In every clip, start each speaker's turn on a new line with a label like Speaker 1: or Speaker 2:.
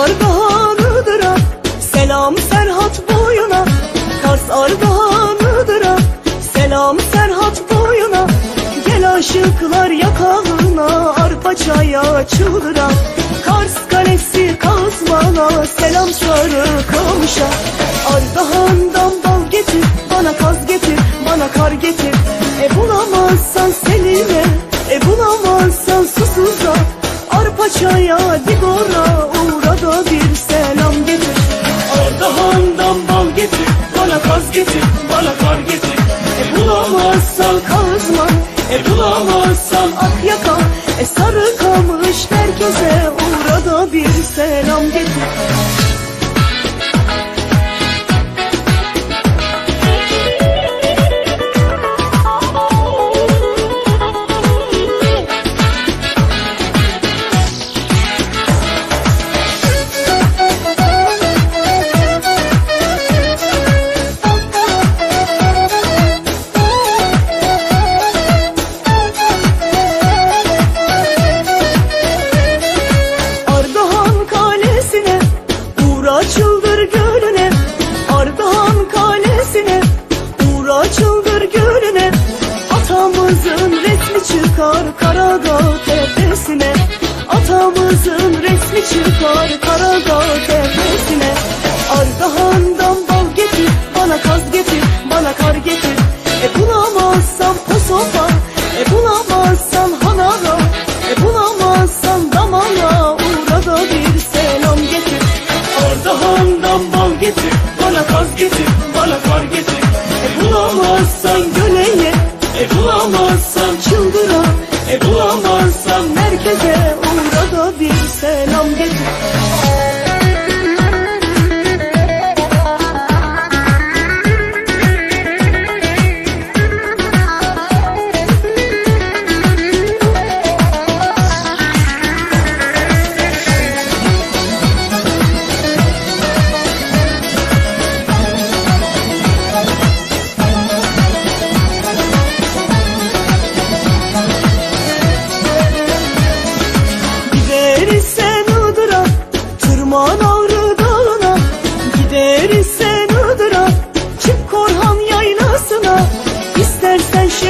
Speaker 1: Ardahan'ıdır Selam Serhat boyuna Kars Ardahan'ıdır Selam Serhat boyuna Gel aşıklar yakağına Arpa çaya çıldıra Kars kalesi kazmana Selam sarı kavuşa. Ardahan'dan bal getir Bana kaz getir bana kar getir. E bulamazsan Selim'e E bulamazsan Susuz'a Arpa çaya digora Bulamazsan ak yaka E sarı kamış herkese Atamızın resmi çıkar Karadağ tepesine Ardahan'dan bal getir Bana kaz getir Bana kar getir. E bulamazsam Kosopa E bulamazsan Hanara. E bulamazsan Damala Uğra da bir selam getir. Ardahan'dan bal getir Bana kaz getir selam getir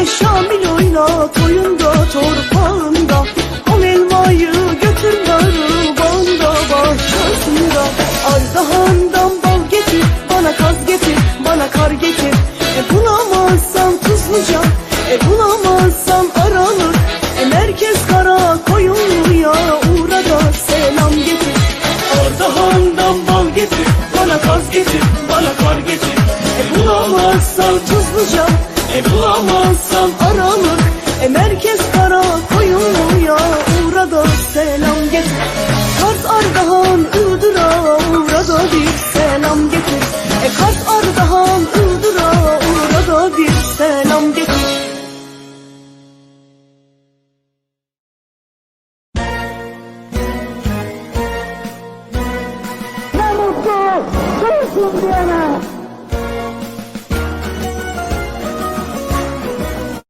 Speaker 1: Şeyh Şamil oyna Toyunda torpağında Al elmayı götür narı Bağında bahçesinde Ardahan'dan bal getir Bana kaz getir Bana kar getir. E bulamazsan Tuzluca E bulamazsan Aralık. E merkez kara koyunluya Uğra da selam getir. Ardahan'dan bal getir Bana kaz getir Bana kar getir. E bulamazsan Tuzluca E bulamazsan Aralık. E merkez kara koyunluya Uğra selam getir. Kars Ardahan Iğdır'a Uğra bir selam getir. E Kars Ardahan Iğdır'a Uğra bir selam getir.
Speaker 2: Ne mutlu sensin diyene